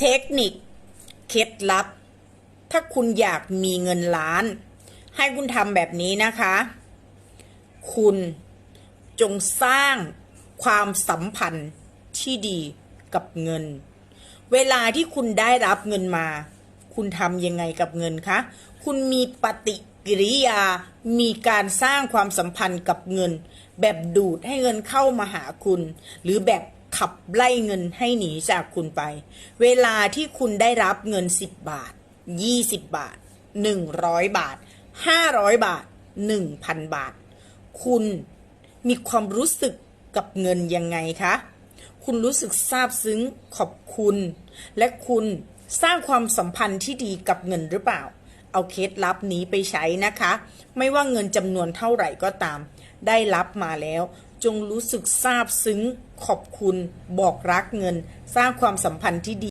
เทคนิค เคล็ดลับ ถ้าคุณอยากมีเงินล้าน ให้คุณทำแบบนี้นะคะ คุณจงสร้างความสัมพันธ์ที่ดีกับเงิน เวลาที่คุณได้รับเงินมา คุณทำยังไงกับเงินคะ คุณมีปฏิกิริยา มีการสร้างความสัมพันธ์กับเงิน แบบดูดให้เงินเข้ามาหาคุณ หรือแบบ ขับไล่เงินให้หนีจากคุณไป เวลาที่คุณได้รับเงิน 10 บาท 20 บาท 100 บาท 500 บาท 1,000 บาท คุณมีความรู้สึกกับเงินยังไงคะ คุณรู้สึกซาบซึ้งขอบคุณ และคุณสร้างความสัมพันธ์ที่ดีกับเงินหรือเปล่า เอาเคล็ดลับนี้ไปใช้นะคะ ไม่ว่าเงินจำนวนเท่าไหร่ก็ตาม ได้รับมาแล้ว จงรู้สึกซาบซึ้งขอบคุณ บอกรักเงิน สร้างความสัมพันธ์ที่ดี